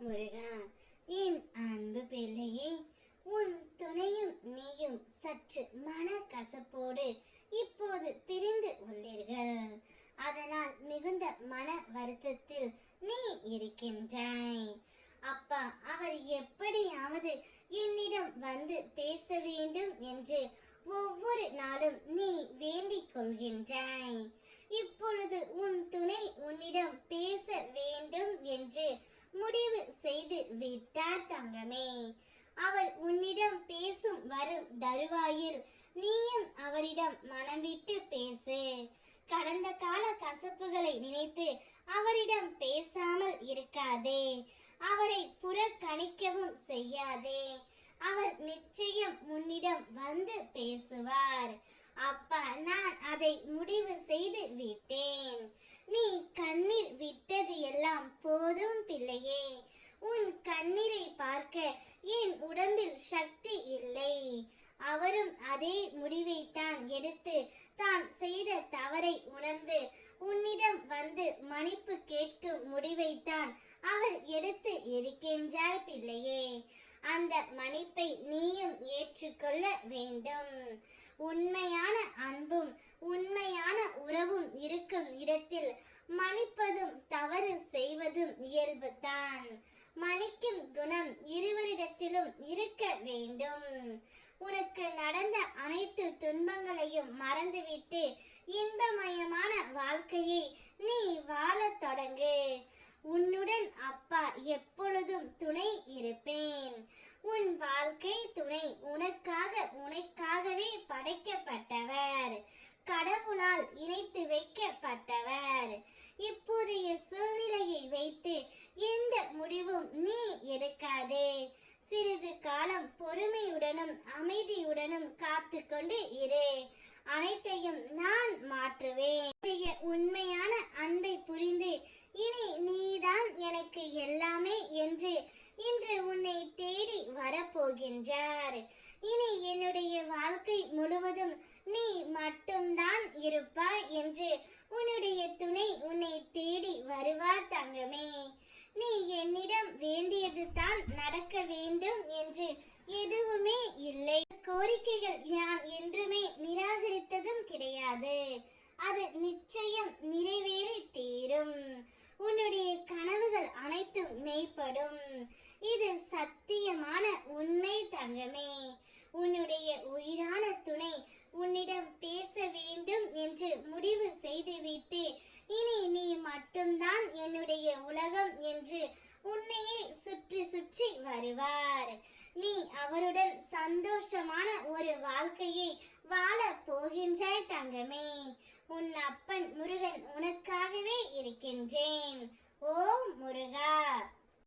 முருகா என் அன்பு பிள்ளையே உன் துணையும் நீயும் சற்று மன கசப்போடு இப்போது பிரிந்து உள்ளீர்கள் அதனால் மிகுந்த மன வருத்தத்தில் நீ இருக்கின்றாய். அப்பா அவர் எப்படியாவது என்னிடம் வந்து பேச வேண்டும் என்று ஒவ்வொரு நாளும் நீ வேண்டிக் கொள்கின்றாய். இப்பொழுது உன் துணை உன்னிடம் பேச வேண்டும் என்று முடிவு செய்து விட்டார் தங்கமே. அவர் உன்னிடம் பேசும் வரும் தருவாயில் நீயும் அவரிடம் மனம் விட்டு பேசு. கடந்த கால கசப்புகளை நினைத்து அவரிடம் பேசாமல் இருக்காதே. அவரை புறக்கணிக்கவும் செய்யாதே. அவர் நிச்சயம் உன்னிடம் வந்து பேசுவார். அப்பா நான் அதை முடிவு செய்து விட்டேன். நீ கண்ணீர் விட்டது எல்லாம் போதும் பிள்ளையே. உன் கண்ணீரை பார்க்க என் உடம்பில் சக்தி இல்லை. அவரும் அதே முடிவைத்தான் எடுத்து தான் செய்த தவறை உணர்ந்து உன்னிடம் வந்து மன்னிப்பு கேட்கும் முடிவைத்தான் அவர் எடுத்து இருக்கின்றார் பிள்ளையே. அந்த மன்னிப்பை நீயும் ஏற்றுக்கொள்ள வேண்டும். உண்மையான அன்பும் உண்மையான உறவும் இருக்கும் இடத்தில் எப்போதும் இருக்க வேண்டும். உனக்கு நடந்த அனைத்து துன்பங்களையும் மறந்துவிட்டு இன்பமயமான வாழ்க்கையை நீ வாழத் தொடங்கு. உன்னுடன் அப்பா எப்பொழுதும் துணை இருப்பேன். உன் வாழ்க்கை துணை உனக்காக உனக்காகவே படைக்கப்பட்டவர். கடவுளால் இணைத்து வைக்கப்பட்டவர். இப்போதைய சூழ்நிலையை வைத்து எந்த முடிவும் நீ எடுக்காதே. சிறிது காலம் பொறுமையுடனும் அமைதியுடனும் காத்து கொண்டு இரு. அனைத்தையும் நான் மாற்றுவேன். உண்மையான அன்பை புரிந்து இனி நீதான் எனக்கு எல்லாமே என்று இன்று உன்னை தேடி வரப்போகின்றார். இனி என்னுடைய வாழ்க்கை முழுவதும் நீ மட்டும்தான் இருப்பாய் என்று உன்னுடைய துணை உன்னை எதுவுமே இல்லை. கோரிக்கைகள் யான் என்றுமே நிராகரித்ததும் கிடையாது. அது நிச்சயம் நிறைவேறி தீரும். உன்னுடைய கனவுகள் அனைத்தும் மெய்ப்படும். இது சத்தியமான உண்மை தங்கமே. உன்னுடைய உயிரான துணை உன்னிடம் பேச வேண்டும் என்று முடிவு செய்துவிட்டு இனி நீ மட்டும்தான் என்னுடைய உலகம் என்று உன்னையே சுற்றி சுற்றி வருவார். நீ அவருடன் சந்தோஷமான ஒரு வாழ்க்கையை வாழ போகின்றாய் தங்கமே. உன் அப்பன் முருகன் உனக்காகவே இருக்கின்றேன். ஓம் முருகா!